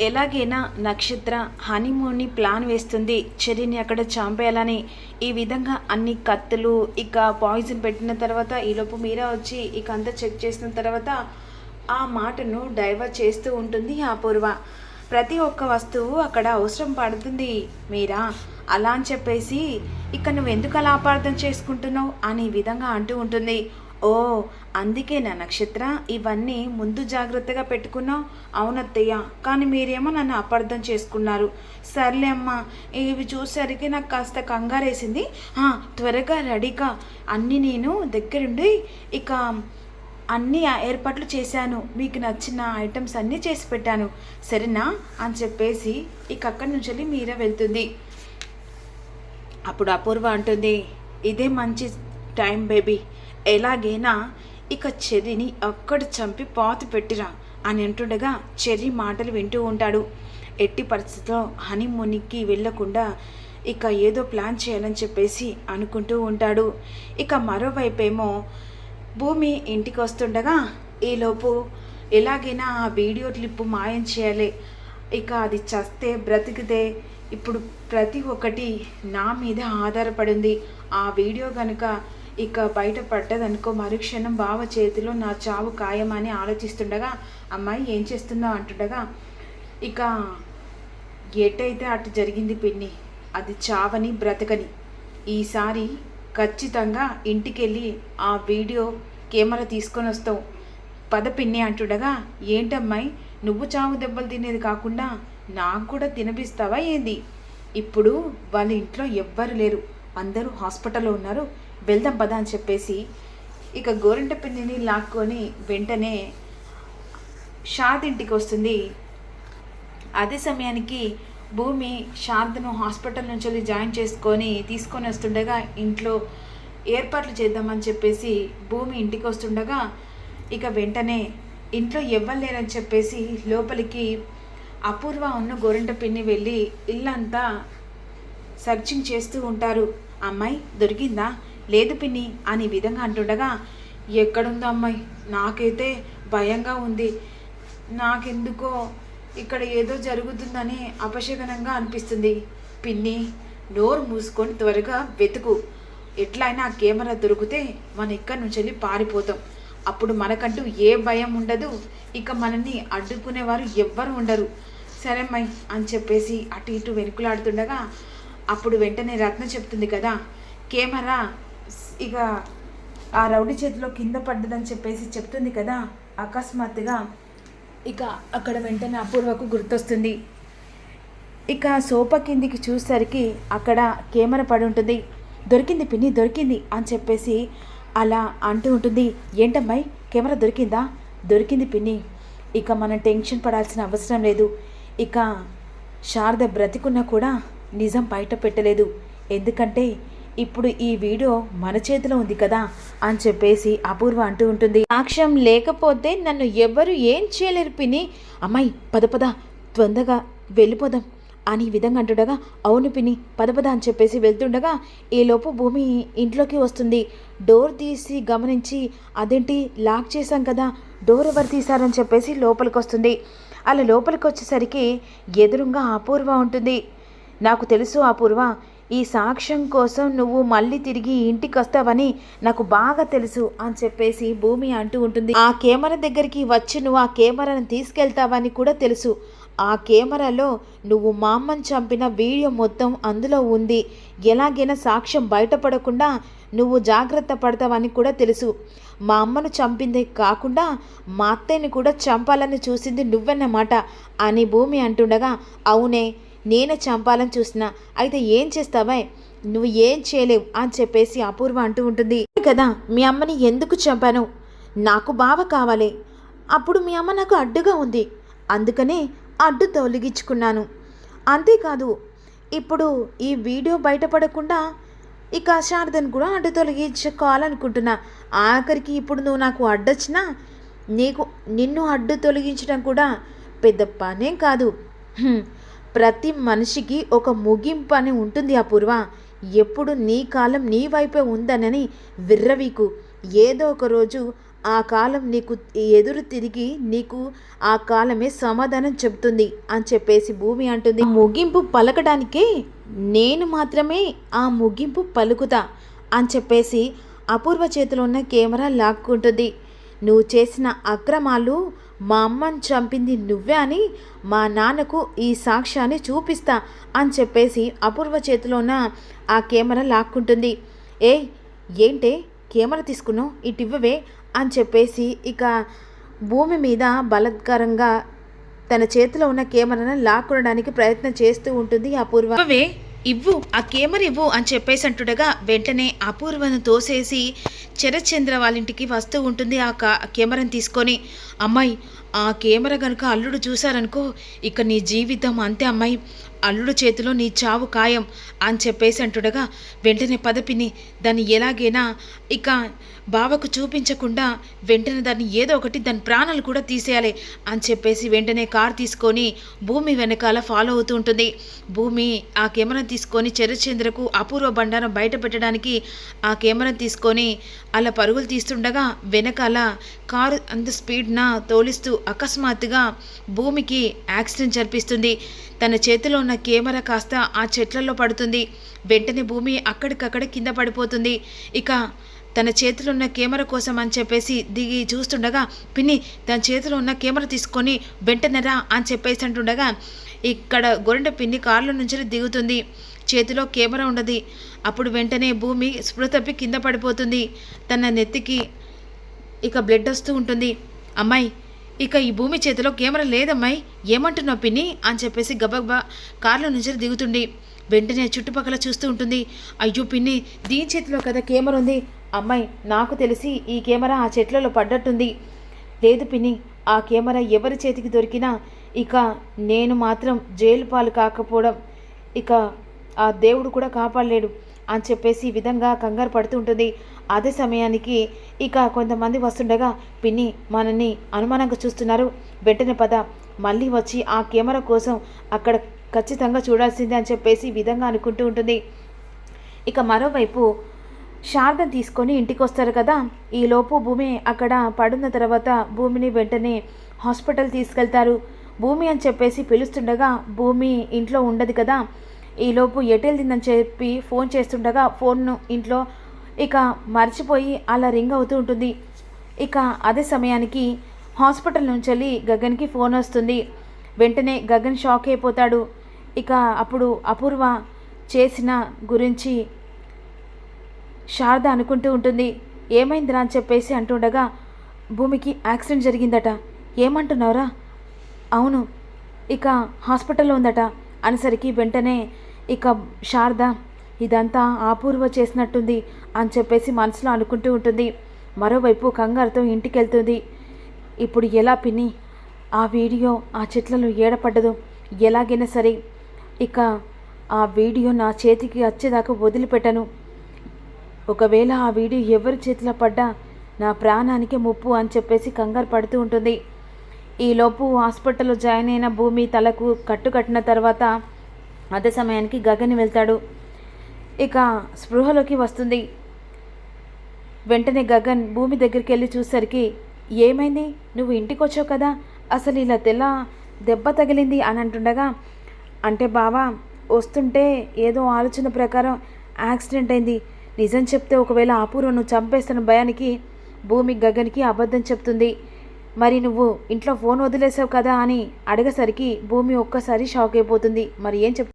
ఎలాగైనా నక్షత్ర హనీమూన్ని ప్లాన్ వేస్తుంది. చెర్రీని అక్కడ చంపేయాలని ఈ విధంగా అన్ని కత్తులు ఇక పాయిజన్ పెట్టిన తర్వాత ఈలోపు మీరా వచ్చి ఇక అంతా చెక్ చేసిన తర్వాత ఆ మాటను డైవర్ట్ చేస్తూ ఉంటుంది అపూర్వ. ప్రతి ఒక్క వస్తువు అక్కడ అవసరం పడుతుంది. మీరా అలా అని చెప్పేసి ఇక నువ్వు ఎందుకు అలా అపార్థం చేసుకుంటున్నావు? అని విధంగా అంటూ ఉంటుంది. ఓ అందుకేనా నక్షత్ర? ఇవన్నీ ముందు జాగ్రత్తగా పెట్టుకున్నావు? అవునత్తయ్య కానీ మీరేమో నన్ను అపార్థం చేసుకున్నారు. సర్లే అమ్మా ఇవి చూసరికి నాకు కాస్త కంగారేసింది. త్వరగా రెడీగా. అన్నీ నేను దగ్గరుండి ఇక అన్ని ఏర్పాట్లు చేశాను. మీకు నచ్చిన ఐటమ్స్ అన్నీ చేసి పెట్టాను. సరేనా? అని చెప్పేసి ఇక అక్కడి నుంచి వెళ్ళి మీరా వెళ్తుంది. అప్పుడు అపూర్వ అంటుంది ఇదే మంచి టైం బేబీ. ఎలాగైనా ఇక చెర్రీని అక్కడ చంపి పాతి పెట్టిరా అని అంటుండగా చెర్రీ మాటలు వింటూ ఉంటాడు. ఎట్టి పరిస్థితిలో హనీమూన్కి వెళ్ళకుండా ఇక ఏదో ప్లాన్ చేయాలని చెప్పేసి అనుకుంటూ ఉంటాడు. ఇక మరోవైపేమో భూమి ఇంటికి వస్తుండగా ఈలోపు ఎలాగైనా ఆ వీడియో క్లిప్ మాయం చేయాలి. ఇక అది చస్తే బ్రతికితే ఇప్పుడు ప్రతి ఒక్కటి నా మీద ఆధారపడింది. ఆ వీడియో కనుక ఇక బయట పడ్డదనుకో మరుక్షణం బావ చేతిలో నా చావు ఖాయమని ఆలోచిస్తుండగా అమ్మాయి ఏం చేస్తున్నావు అంటుండగా ఇక ఎటైతే అటు జరిగింది పిన్ని అది చావని బ్రతకని. ఈసారి ఖచ్చితంగా ఇంటికెళ్ళి ఆ వీడియో కెమెరా తీసుకొని వస్తావు. పద పిన్ని అంటుండగా ఏంటమ్మాయి నువ్వు చావు దెబ్బలు తినేది కాకుండా నాకు కూడా తినిపిస్తావా ఏంది? ఇప్పుడు వాళ్ళ ఇంట్లో ఎవ్వరు లేరు. అందరూ హాస్పిటల్లో ఉన్నారు. వెళ్దాం పద అని చెప్పేసి ఇక గోరింట పిన్నిని లాక్కొని వెంటనే షాద్ ఇంటికి వస్తుంది. అదే సమయానికి భూమి శారదను హాస్పిటల్ నుంచి వెళ్ళి జాయిన్ చేసుకొని తీసుకొని వస్తుండగా ఇంట్లో ఏర్పాట్లు చేద్దామని చెప్పేసి భూమి ఇంటికి వస్తుండగా ఇక వెంటనే ఇంట్లో ఎవ్వలేరని చెప్పేసి లోపలికి అపూర్వ ఉన్న గోరింట పిన్ని వెళ్ళి ఇల్లంతా సర్చింగ్ చేస్తూ ఉంటారు. అమ్మాయి దొరికిందా? లేదు పిన్ని అని విధంగా అంటుండగా ఎక్కడుందో అమ్మాయి? నాకైతే భయంగా ఉంది. నాకెందుకో ఇక్కడ ఏదో జరుగుతుందని అపశకనంగా అనిపిస్తుంది. పిన్ని నోరు మూసుకొని త్వరగా వెతుకు. ఎట్లయినా ఆ కెమెరా దొరికితే మన ఇక్కడి నుంచి వెళ్ళి పారిపోతాం. అప్పుడు మనకంటూ ఏ భయం ఉండదు. ఇక మనల్ని అడ్డుకునేవారు ఎవ్వరు ఉండరు. సరే అని చెప్పేసి అటు ఇటు వెనుకలాడుతుండగా అప్పుడు వెంటనే రత్న చెప్తుంది కదా కెమెరా ఇక ఆ రౌడీ చేతిలో కింద పడ్డదని చెప్పేసి చెప్తుంది కదా అకస్మాత్తుగా. ఇక అక్కడ వెంటనే అపూర్వకు గుర్తొస్తుంది. ఇక సోఫా కిందికి చూసేసరికి అక్కడ కెమెరా పడి ఉంటుంది. దొరికింది పిన్ని దొరికింది అని చెప్పేసి అలా అంటూ ఉంటుంది. ఏంటమ్మాయి కెమెరా దొరికిందా? దొరికింది పిన్ని. ఇక మనం టెన్షన్ పడాల్సిన అవసరం లేదు. ఇక శారద బ్రతికున్నా కూడా నిజం బయట పెట్టలేదు. ఎందుకంటే ఇప్పుడు ఈ వీడియో మన చేతిలో ఉంది కదా అని చెప్పేసి అపూర్వ అంటూ ఉంటుంది. సాక్ష్యం లేకపోతే నన్ను ఎవ్వరు ఏం చేయలేరు పిని అమ్మాయి పద పద తొందరగా వెళ్ళిపోదాం అని ఈ విధంగా అంటుండగా అవును పిని పద పద అని చెప్పేసి వెళ్తుండగా ఈలోపు భూమి ఇంట్లోకి వస్తుంది. డోర్ తీసి గమనించి అదేంటి లాక్ చేశాం కదా డోర్ ఎవరు తీశారని చెప్పేసి లోపలికి వస్తుంది. అలా లోపలికి వచ్చేసరికి ఎదురుగా అపూర్వ ఉంటుంది. నాకు తెలుసు అపూర్వ ఈ సాక్ష్యం కోసం నువ్వు మళ్ళీ తిరిగి ఇంటికి వస్తావని నాకు బాగా తెలుసు అని చెప్పేసి భూమి అంటూ ఉంటుంది. ఆ కెమెరా దగ్గరికి వచ్చి నువ్వు ఆ కెమెరాను తీసుకెళ్తావని కూడా తెలుసు. ఆ కెమెరాలో నువ్వు మా అమ్మని చంపిన వీడియో మొత్తం అందులో ఉంది. ఎలాగైనా సాక్ష్యం బయటపడకుండా నువ్వు జాగ్రత్త పడతావని కూడా తెలుసు. మా అమ్మను చంపిందే కాకుండా మా అత్తయ్యని కూడా చంపాలని చూసింది నువ్వన్నమాట అని భూమి అంటుండగా అవునే నేనే చంపాలని చూసినా. అయితే ఏం చేస్తావే? నువ్వు ఏం చేయలేవు అని చెప్పేసి అపూర్వ అంటూ ఉంటుంది. కదా మీ అమ్మని ఎందుకు చంపాను? నాకు బావ కావాలి. అప్పుడు మీ అమ్మ నాకు అడ్డుగా ఉంది. అందుకనే అడ్డు తొలగించుకున్నాను. అంతేకాదు ఇప్పుడు ఈ వీడియో బయటపడకుండా ఇక శారదను కూడా అడ్డు తొలగించుకోవాలనుకుంటున్నా. ఆఖరికి ఇప్పుడు నువ్వు నాకు అడ్డొచ్చినా నీకు నిన్ను అడ్డు తొలగించడం కూడా పెద్ద పనేం కాదు. ప్రతి మనిషికి ఒక ముగింపు అని ఉంటుంది అపూర్వ ఎప్పుడు నీ కాలం నీ వైపే ఉందనని విర్రవీకు. ఏదో ఒక రోజు ఆ కాలం నీకు ఎదురు తిరిగి నీకు ఆ కాలమే సమాధానం చెబుతుంది అని చెప్పేసి భూమి అంటుంది. ముగింపు పలకడానికే నేను మాత్రమే ఆ ముగింపు పలుకుతా అని చెప్పేసి అపూర్వ చేతిలో ఉన్న కెమెరా లాక్కుంటుంది. నువ్వు చేసిన అక్రమాలు మా అమ్మని చంపింది నువ్వే అని మా నాన్నకు ఈ సాక్ష్యాన్ని చూపిస్తా అని చెప్పేసి అపూర్వ చేతిలో ఉన్న ఆ కెమెరా లాక్కుంటుంది. ఏ ఏంటే? కెమెరా తీసుకున్నావు? ఇటు అని చెప్పేసి ఇక భూమి మీద బలత్కరంగా తన చేతిలో ఉన్న కెమెరాను లాక్కొనడానికి ప్రయత్నం చేస్తూ ఉంటుంది అపూర్వ. ఇవ్వు ఆ కేమర్ ఇవ్వు అని చెప్పేసి అంటుండగా వెంటనే అపూర్వను తోసేసి చరచంద్ర వాళ్ళ ఇంటికి వస్తూ ఉంటుంది ఆ కెమెరాని తీసుకొని. అమ్మాయి ఆ కెమెరా కనుక అల్లుడు చూశారనుకో ఇక నీ జీవితం అంతే అమ్మాయి. అల్లుడు చేతిలో నీ చావు ఖాయం అని చెప్పేసి అంటుండగా వెంటనే పదపిని దాన్ని ఎలాగైనా ఇక బావకు చూపించకుండా వెంటనే దాన్ని ఏదో ఒకటి దాని ప్రాణాలు కూడా తీసేయాలి అని చెప్పేసి వెంటనే కార్ తీసుకొని భూమి వెనకాల ఫాలో అవుతూ ఉంటుంది. భూమి ఆ కెమెరా తీసుకొని చరచంద్రకు అపూర్వ బండారం బయట పెట్టడానికి ఆ కెమెరా తీసుకొని అలా పరుగులు తీస్తుండగా వెనకాల కారు అంత స్పీడ్న తోలిస్తూ అకస్మాత్తుగా భూమికి యాక్సిడెంట్ జరిపిస్తుంది. తన చేతిలో ఉన్న కెమెరా కాస్త ఆ చెట్లలో పడుతుంది. వెంటనే భూమి అక్కడికక్కడ కింద పడిపోతుంది. ఇక తన చేతిలో ఉన్న కెమెరా కోసం అని చెప్పేసి దిగి చూస్తుండగా పిన్ని తన చేతిలో ఉన్న కెమెరా తీసుకొని వెంటనే రా అని చెప్పేసి అంటుండగా ఇక్కడ గొరెంట పిన్ని కారులో నుంచి దిగుతుంది. చేతిలో కెమెరా ఉండదు. అప్పుడు వెంటనే భూమి స్పృహ తప్పి కింద పడిపోతుంది. తన నెత్తికి ఇక బ్లడ్ వస్తూ ఉంటుంది. అమ్మాయి ఇక ఈ భూమి చేతిలో కెమెరా లేదమ్మాయి. ఏమంటున్నావు పిన్ని? అని చెప్పేసి గబగబా కారులో నుంచి దిగుతుంది. వెంటనే చుట్టుపక్కల చూస్తూ ఉంటుంది. అయ్యో పిన్ని దీని చేతిలో కదా కెమెరా ఉంది. అమ్మాయి నాకు తెలిసి ఈ కెమెరా ఆ చెట్లలో పడ్డట్టుంది. లేదు పిన్ని ఆ కెమెరా ఎవరి చేతికి దొరికినా ఇక నేను మాత్రం జైలు పాలు కాకపోవడం ఇక ఆ దేవుడు కూడా కాపాడలేడు అని చెప్పేసి ఈ విధంగా కంగారు పడుతూ ఉంటుంది. అదే సమయానికి ఇక కొంతమంది వస్తుండగా పిన్ని మనల్ని అనుమానంగా చూస్తున్నారు. వెంటనే పద మళ్ళీ వచ్చి ఆ కెమెరా కోసం అక్కడ ఖచ్చితంగా చూడాల్సిందే అని చెప్పేసి విధంగా అనుకుంటూ ఉంటుంది. ఇక మరోవైపు శారద తీసుకొని ఇంటికి వస్తారు కదా. ఈలోపు భూమి అక్కడ పడున్న తర్వాత భూమిని వెంటనే హాస్పిటల్ తీసుకెళ్తారు. భూమి అని చెప్పేసి పిలుస్తుండగా భూమి ఇంట్లో ఉండదు కదా. ఈలోపు ఎటెళ్దిందని చెప్పి ఫోన్ చేస్తుండగా ఫోన్ను ఇంట్లో ఇక మర్చిపోయి అలా రింగ్ అవుతూ ఉంటుంది. ఇక అదే సమయానికి హాస్పిటల్ నుంచి వెళ్ళి గగన్కి ఫోన్ వస్తుంది. వెంటనే గగన్ షాక్ అయిపోతాడు. ఇక అప్పుడు అపూర్వ చేసిన గురించి శారద అనుకుంటూ ఉంటుంది. ఏమైందిరా అని చెప్పేసి అంటుండగా భూమికి యాక్సిడెంట్ జరిగిందట. ఏమంటున్నావురా? అవును ఇక హాస్పిటల్లో ఉందట. అనేసరికి వెంటనే ఇక శారద ఇదంతా అపూర్వ చేసినట్టుంది అని చెప్పేసి మనసులో అనుకుంటూ ఉంటుంది. మరోవైపు కంగారుతో ఇంటికి వెళ్తుంది ఇప్పుడు ఎలా పిన్ని? ఆ వీడియో ఆ చెట్లలో ఏడపడ్డదు. ఎలాగైనా సరే ఇక ఆ వీడియో నా చేతికి వచ్చేదాకా వదిలిపెట్టను. ఒకవేళ ఆ వీడియో ఎవరి చేతిలో పడ్డా నా ప్రాణానికి ముప్పు అని చెప్పేసి కంగారు పడుతూ ఉంటుంది. ఈలోపు హాస్పిటల్లో జాయిన్ అయిన భూమి తలకు కట్టు కట్టిన తర్వాత అదే సమయానికి గగన్ వెళ్తాడు. ఇక స్పృహలోకి వస్తుంది. వెంటనే గగన్ భూమి దగ్గరికి వెళ్ళి చూసరికి ఏమైంది? నువ్వు ఇంటికి వచ్చావు కదా? అసలు ఇలా తెల్ల దెబ్బ తగిలింది? అని అంటుండగా అంటే బావా వస్తుంటే ఏదో ఆలోచన ప్రకారం యాక్సిడెంట్ అయింది. నిజం చెప్తే ఒకవేళ అపూర్వ నువ్వు చంపేస్తున్న భయానికి భూమి గగన్కి అబద్ధం చెప్తుంది. మరి నువ్వు ఇంట్లో ఫోన్ వదిలేసావు కదా అని అడగసరికి భూమి ఒక్కసారి షాక్ అయిపోతుంది. మరి ఏం చెప్